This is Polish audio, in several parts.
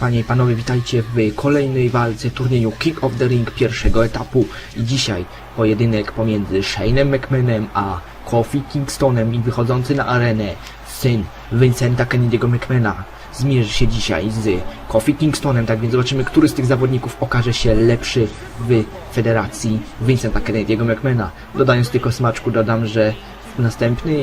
Panie i panowie, witajcie w kolejnej walce turnieju King of the Ring pierwszego etapu. I dzisiaj pojedynek pomiędzy Shane'em McMahonem a Kofi Kingstonem i wychodzący na arenę syn Vincenta Kennedy'ego McMahona zmierzy się dzisiaj z Kofi Kingstonem, tak więc zobaczymy, który z tych zawodników okaże się lepszy w federacji Vincenta Kennedy'ego McMahona. Dodając tylko smaczku, dodam, że następny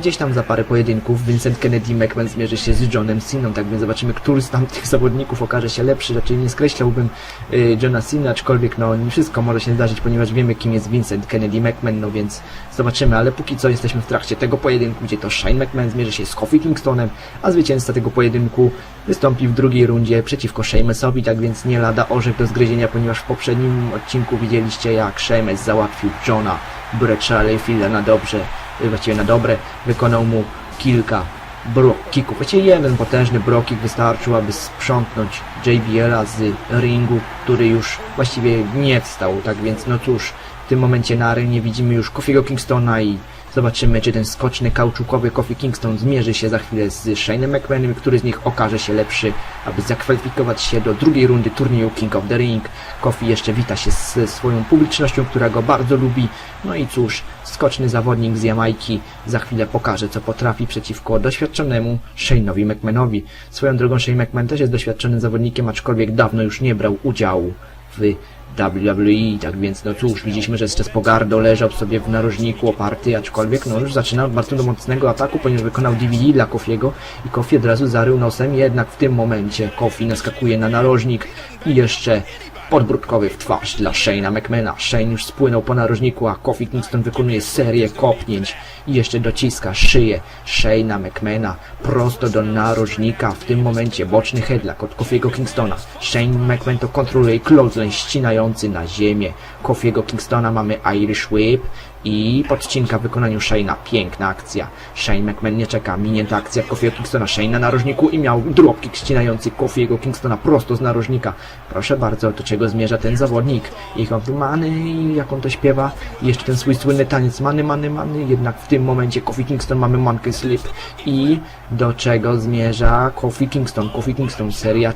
gdzieś tam za parę pojedynków Vincent Kennedy McMahon zmierzy się z Johnem Siną, tak więc zobaczymy, który z tamtych zawodników okaże się lepszy. Raczej nie skreślałbym y, Johna Cena, aczkolwiek no nie wszystko może się zdarzyć, ponieważ wiemy kim jest Vincent Kennedy McMahon, no więc zobaczymy, ale póki co jesteśmy w trakcie tego pojedynku, gdzie to Shane McMahon zmierzy się z Kofi Kingstonem, a zwycięzca tego pojedynku wystąpi w drugiej rundzie przeciwko Sheamusowi, tak więc nie lada orzech do zgryzienia, ponieważ w poprzednim odcinku widzieliście jak Sheamus załatwił Johna Brecza Layfielda na dobrze, właściwie na dobre, wykonał mu kilka block kicków. Właściwie jeden potężny block kick wystarczył, aby sprzątnąć JBL-a z ringu, który już właściwie nie wstał, tak więc no cóż, w tym momencie na arenie widzimy już Kofiego Kingstona i zobaczymy, czy ten skoczny, kauczukowy Kofi Kingston zmierzy się za chwilę z Shane'em McMahonem, który z nich okaże się lepszy, aby zakwalifikować się do drugiej rundy turnieju King of the Ring. Kofi jeszcze wita się ze swoją publicznością, która go bardzo lubi. No i cóż, skoczny zawodnik z Jamajki za chwilę pokaże, co potrafi przeciwko doświadczonemu Shane'owi McMahonowi. Swoją drogą Shane McMahon też jest doświadczonym zawodnikiem, aczkolwiek dawno już nie brał udziału w WWE, tak więc no cóż, widzieliśmy, że jeszcze z pogardą leżał sobie w narożniku oparty, aczkolwiek no już zaczyna od bardzo mocnego ataku, ponieważ wykonał DVD dla Kofiego i Kofi od razu zarył nosem, jednak w tym momencie Kofi naskakuje na narożnik i jeszcze podbródkowy w twarz dla Shane'a McMahona. Shane już spłynął po narożniku, a Kofi Kingston wykonuje serię kopnięć i jeszcze dociska szyję Shane'a McMahona prosto do narożnika. W tym momencie boczny headlock od Kofiego Kingstona. Shane McMahon to kontroluje clothesline ścinający na ziemię. Kofiego Kingstona mamy Irish Whip i podcinka w wykonaniu Shane'a. Piękna akcja. Shane McMahon nie czeka. Minięta akcja Kofiego Kingstona. Shane na narożniku i miał dropkick ścinający Kofiego Kingstona prosto z narożnika. Proszę bardzo, do czego zmierza ten zawodnik. Ich on many jak on to śpiewa. I jeszcze ten swój słynny taniec many, many, many. Jednak w tym momencie Kofi Kingston mamy monkey slip. I do czego zmierza Kofi Kingston? Kofi Kingston seria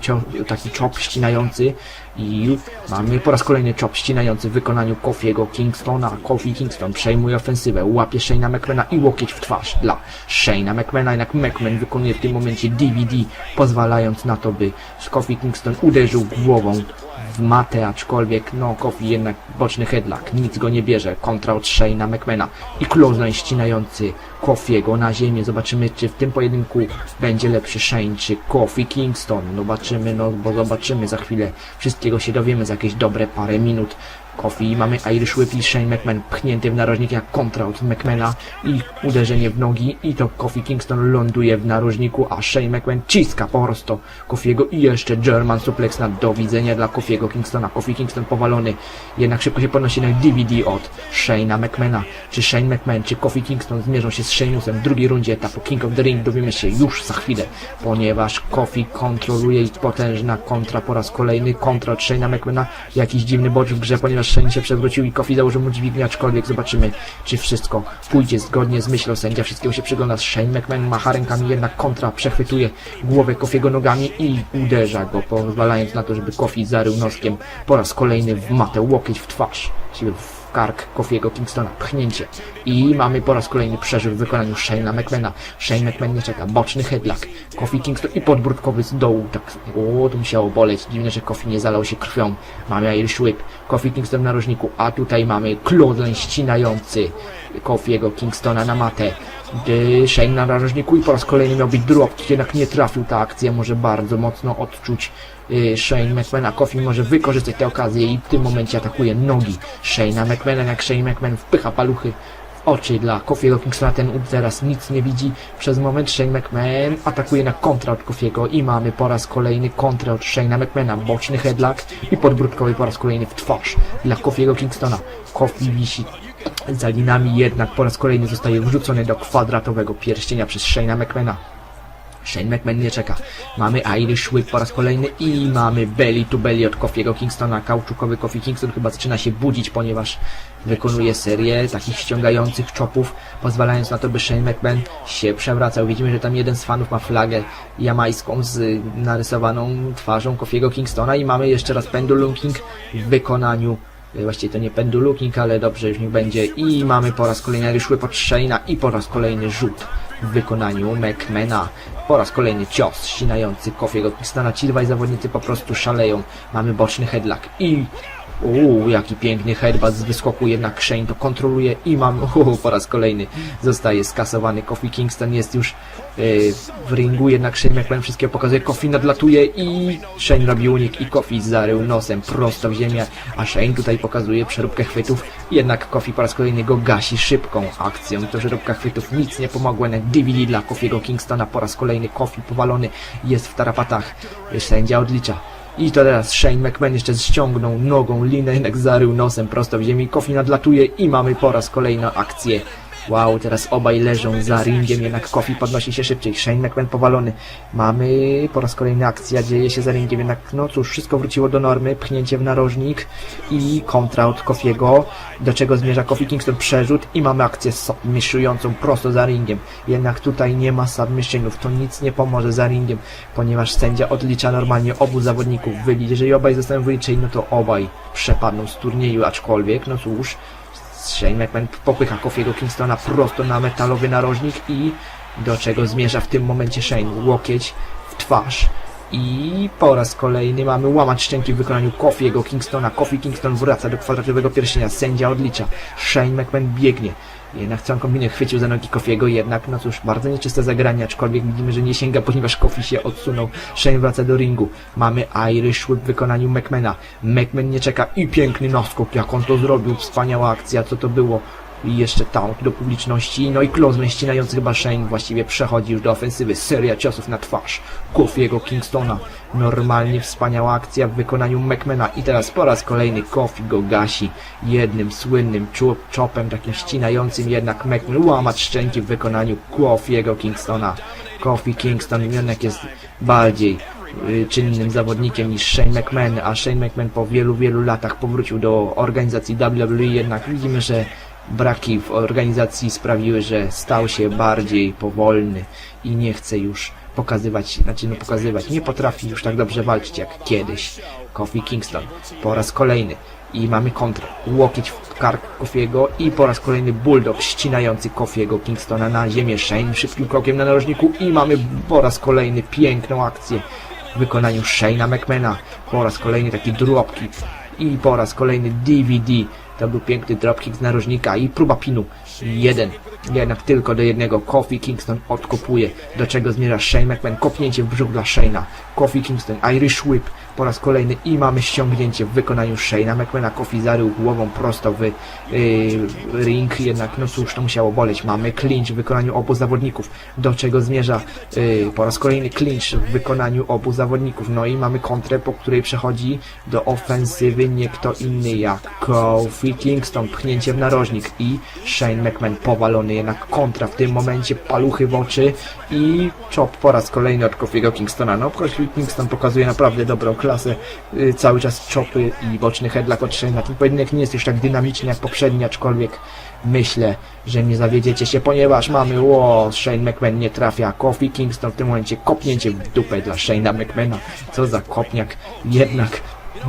taki chop ścinający i mamy po raz kolejny chop ścinający w wykonaniu Kofiego Kingstona. Kofi Kingston przejmuje ofensywę, łapie Shane'a McMahona i łokieć w twarz dla Shane'a McMahona. Jednak McMahon wykonuje w tym momencie DVD, pozwalając na to, by Kofi Kingston uderzył głową w matę, aczkolwiek no Kofi jednak boczny headlock, nic go nie bierze, kontra od Shane'a McMahona i clothesline ścinający Kofiego na ziemię. Zobaczymy, czy w tym pojedynku będzie lepszy Shane, czy Kofi Kingston. Zobaczymy, no bo zobaczymy za chwilę. Wszystkiego się dowiemy za jakieś dobre parę minut. Kofi, mamy Irish Whip i Shane McMahon pchnięty w narożnik jak kontra od McMahona i uderzenie w nogi i to Kofi Kingston ląduje w narożniku, a Shane McMahon ciska po prostu Kofiego i jeszcze German suplex na do widzenia dla Kofiego Kingstona. Kofi Kingston powalony, jednak szybko się podnosi na DVD od Shane'a McMahona. Czy Shane McMahon, czy Kofi Kingston zmierzą się z Shane'usem w drugiej rundzie etapu King of the Ring dowiemy się już za chwilę, ponieważ Kofi kontroluje i potężna kontra po raz kolejny, kontra od Shane'a McMahona, jakiś dziwny bodź w grze, ponieważ Shane się przewrócił i Kofi założył mu dźwignię, aczkolwiek zobaczymy, czy wszystko pójdzie zgodnie z myślą sędzia, wszystkiego się przygląda, Shane McMahon macha rękami, jednak kontra przechwytuje głowę Kofiego nogami i uderza go, pozwalając na to, żeby Kofi zarył noskiem po raz kolejny w matę, łokieć w twarz, właściwie w kark Kofiego Kingstona, pchnięcie. I mamy po raz kolejny przeżył w wykonaniu Shane'a McMahona. Shane McMahon nie czeka, boczny headlock, Kofi Kingston i podbródkowy z dołu, tak, o, to musiało boleć, dziwne, że Kofi nie zalał się krwią. Mamy Irish Whip, Kofi Kingston w narożniku, a tutaj mamy clothesline ścinający Kofiego Kingstona na matę. Shane na narożniku i po raz kolejny miał być drop, jednak nie trafił ta akcja, może bardzo mocno odczuć Shane McMahona. Kofi może wykorzystać tę okazję i w tym momencie atakuje nogi Shane'a McMahona, jak Shane McMahon wpycha paluchy w oczy dla Kofiego Kingstona. Ten teraz nic nie widzi. Przez moment Shane McMahon atakuje na kontra od Kofiego i mamy po raz kolejny kontrę od Shane'a McMahona. Boczny headlock i podbródkowy po raz kolejny w twarz dla Kofiego Kingstona. Kofi wisi za linami, jednak po raz kolejny zostaje wrzucony do kwadratowego pierścienia przez Shane'a McMahona. Shane McMahon nie czeka. Mamy Irish Whip po raz kolejny i mamy belly to belly od Kofiego Kingstona. Kauczukowy Kofi Kingston chyba zaczyna się budzić, ponieważ wykonuje serię takich ściągających chopów, pozwalając na to, by Shane McMahon się przewracał. Widzimy, że tam jeden z fanów ma flagę jamańską z narysowaną twarzą Kofiego Kingstona i mamy jeszcze raz Pendulum King w wykonaniu y, Właściwie to nie Pendulum King, ale dobrze już niech będzie. I mamy po raz kolejny Irish Whip od Shane'a i po raz kolejny rzut w wykonaniu McMahona. Po raz kolejny cios ścinający Kofiego Kingstona. Ci dwaj zawodnicy po prostu szaleją. Mamy boczny headlock i Uuu, jaki piękny headbutt z wyskoku, jednak Shane to kontroluje i mam, uuu, po raz kolejny zostaje skasowany. Kofi Kingston jest już yy, w ringu, jednak Shane McMahon wszystkiego pokazuje, Kofi nadlatuje i Shane robi unik i Kofi zarył nosem prosto w ziemię, a Shane tutaj pokazuje przeróbkę chwytów, jednak Kofi po raz kolejny go gasi szybką akcją. To przeróbka chwytów nic nie pomogła, jednak DVD dla Kofiego Kingstona po raz kolejny Kofi powalony jest w tarapatach, sędzia odlicza. I to teraz Shane McMahon jeszcze ściągnął nogą linę, jednak zarył nosem prosto w ziemi. Kofi nadlatuje i mamy po raz kolejną akcję. Wow, teraz obaj leżą za ringiem, jednak Kofi podnosi się szybciej. Shane McMahon powalony. Mamy po raz kolejny akcja, dzieje się za ringiem, jednak no cóż, wszystko wróciło do normy. Pchnięcie w narożnik i kontra od Kofiego, do czego zmierza Kofi Kingston przerzut i mamy akcję submissującą prosto za ringiem. Jednak tutaj nie ma submissionów, to nic nie pomoże za ringiem, ponieważ sędzia odlicza normalnie obu zawodników. Jeżeli obaj zostaną wyliczeni, no to obaj przepadną z turnieju, aczkolwiek, no cóż, Shane McMahon popycha Kofiego Kingstona prosto na metalowy narożnik i do czego zmierza w tym momencie Shane. Łokieć w twarz. I po raz kolejny mamy łamać szczęki w wykonaniu Kofiego Kingstona. Kofi Kingston wraca do kwadratowego pierścienia. Sędzia odlicza. Shane McMahon biegnie. Jednak całą kombinę chwycił za nogi Kofiego, jednak no cóż, bardzo nieczyste zagranie, aczkolwiek widzimy, że nie sięga, ponieważ Kofi się odsunął. Shane wraca do ringu. Mamy Irish Whip w wykonaniu McMahona. McMahon nie czeka i piękny noskok, jak on to zrobił. Wspaniała akcja, co to było. I jeszcze taunt do publiczności. No i Klozman ścinający chyba Shane właściwie przechodzi już do ofensywy. Seria ciosów na twarz. Kofiego Kingstona. Normalnie wspaniała akcja w wykonaniu McMahona. I teraz po raz kolejny Kofi go gasi jednym słynnym chopem, takim ścinającym jednak McMahon łamać szczęki w wykonaniu Kofiego Kingstona. Kofi Kingston jednak jest bardziej y, czynnym zawodnikiem niż Shane McMahon, a Shane McMahon po wielu, wielu latach powrócił do organizacji WWE, jednak widzimy, że braki w organizacji sprawiły, że stał się bardziej powolny i nie chce już pokazywać, znaczy no pokazywać, nie potrafi już tak dobrze walczyć jak kiedyś. Kofi Kingston po raz kolejny i mamy kontrę. Łokieć w kark Kofiego i po raz kolejny bulldog ścinający Kofiego Kingstona na ziemię. Shane szybkim krokiem na narożniku i mamy po raz kolejny piękną akcję w wykonaniu Shane'a McMahona. Po raz kolejny taki dropkick i po raz kolejny DVD. To był piękny dropkick z narożnika i próba pinu. Jeden. Jednak tylko do jednego. Kofi Kingston odkopuje. Do czego zmierza Shane McMahon. Kopnięcie w brzuch dla Shane'a. Kofi Kingston. Irish Whip. Po raz kolejny i mamy ściągnięcie w wykonaniu Shane'a McMahona. Kofi zarył głową prosto w yy, ring. Jednak no cóż, to musiało boleć. Mamy clinch w wykonaniu obu zawodników. Do czego zmierza yy, po raz kolejny clinch w wykonaniu obu zawodników. No i mamy kontrę, po której przechodzi do ofensywy nie kto inny jak Kofi Kingston. Pchnięcie w narożnik i Shane McMahon powalony. Jednak kontra w tym momencie paluchy w oczy i chop po raz kolejny od Kofiego Kingstona. No Kofi Kingston pokazuje naprawdę dobrą klasę. Yy, cały czas chopy i boczny headlock od Shane'a. Ten pojedynek nie jest już tak dynamiczny jak poprzedni, aczkolwiek myślę, że nie zawiedziecie się, ponieważ mamy ło, Shane McMahon nie trafia, Kofi Kingston w tym momencie kopnięcie w dupę dla Shane'a McMahona. Co za kopniak. Jednak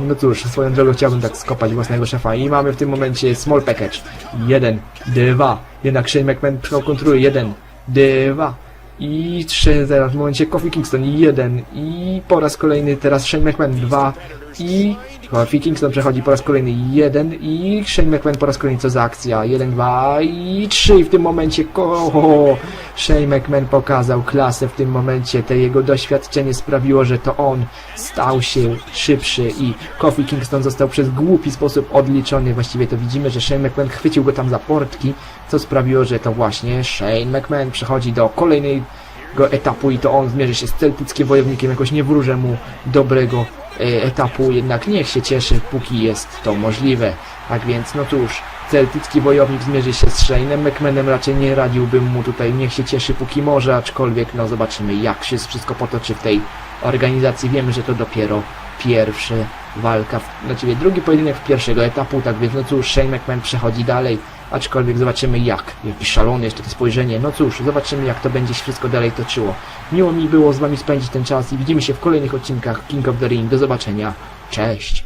no cóż, swoją drogą chciałbym tak skopać własnego szefa i mamy w tym momencie small package. Jeden, dwa, jednak Shane McMahon kontroluje jeden, dwa. I trzy, teraz w momencie Kofi Kingston. Jeden. I po raz kolejny teraz Shane McMahon. Dwa i Kofi Kingston przechodzi po raz kolejny jeden i Shane McMahon po raz kolejny co za akcja, jeden, dwa i trzy i w tym momencie ko Shane McMahon pokazał klasę w tym momencie, te jego doświadczenie sprawiło, że to on stał się szybszy i Kofi Kingston został przez głupi sposób odliczony, właściwie to widzimy, że Shane McMahon chwycił go tam za portki, co sprawiło, że to właśnie Shane McMahon przechodzi do kolejnej etapu i to on zmierzy się z celtyckim wojownikiem, jakoś nie wróżę mu dobrego etapu, jednak niech się cieszy, póki jest to możliwe. Tak więc, no cóż, celtycki wojownik zmierzy się z Shane'em McMahonem, raczej nie radziłbym mu tutaj, niech się cieszy póki może, aczkolwiek no zobaczymy jak się wszystko potoczy w tej organizacji. Wiemy, że to dopiero pierwsza walka, w, znaczy drugi pojedynek pierwszego etapu, tak więc no cóż, Shane McMahon przechodzi dalej, aczkolwiek zobaczymy jak, jakiś szalony jeszcze to spojrzenie, no cóż, zobaczymy jak to będzie się wszystko dalej toczyło. Miło mi było z wami spędzić ten czas i widzimy się w kolejnych odcinkach King of the Ring, do zobaczenia, cześć!